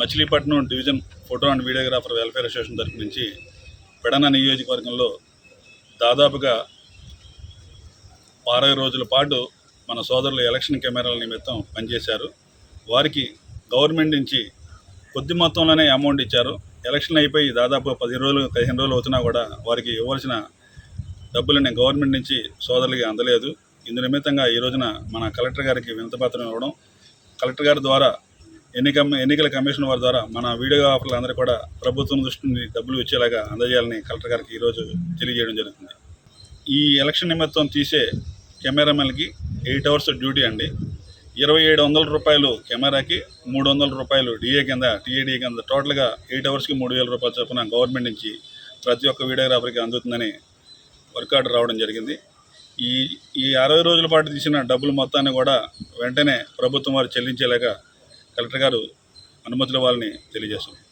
Machilipatnam division photo and videographer welfare association తరఫు నుంచి పెడన నియోజకవర్గంలో దాదాపుగా అరవై రోజుల పాటు మన సోదరులు ఎలక్షన్ కెమెరాల నిమిత్తం పనిచేశారు. వారికి గవర్నమెంట్ నుంచి కొద్ది మొత్తంలోనే అమౌంట్ ఇచ్చారు. ఎలక్షన్ అయిపోయి దాదాపు పది రోజులు పదిహేను రోజులు అవుతున్నా కూడా వారికి ఇవ్వాల్సిన డబ్బులని గవర్నమెంట్ నుంచి సోదరులకి అందలేదు. ఇందు నిమిత్తంగా ఈ రోజున మన కలెక్టర్ గారికి వినతపత్రం ఇవ్వడం కలెక్టర్ గారి ద్వారా ఎన్నిక ఎన్నికల కమిషన్ వారి ద్వారా మన వీడియోగ్రాఫర్లు అందరూ కూడా ప్రభుత్వం దృష్టి డబ్బులు వచ్చేలాగా అందజేయాలని కలెక్టర్ గారికి ఈరోజు తెలియజేయడం జరుగుతుంది. ఈ ఎలక్షన్ నిమిత్తం తీసే కెమెరామెన్కి ఎయిట్ అవర్స్ డ్యూటీ అండి. ఇరవై ఏడు వందల రూపాయలు కెమెరాకి మూడు వందల రూపాయలు డిఏ కింద టీఏడీ కింద టోటల్గా ఎయిట్ అవర్స్కి మూడు వేల రూపాయలు చొప్పున గవర్నమెంట్ నుంచి ప్రతి ఒక్క వీడియోగ్రాఫర్కి అందుతుందని వర్క్ ఆర్డర్ రావడం జరిగింది. ఈ ఈ అరవై రోజుల పాటు తీసిన డబ్బులు మొత్తాన్ని కూడా వెంటనే ప్రభుత్వం వారు చెల్లించేలాగా కలెక్టర్ గారు అనుమతులు వాళ్ళని తెలియజేస్తున్నాం.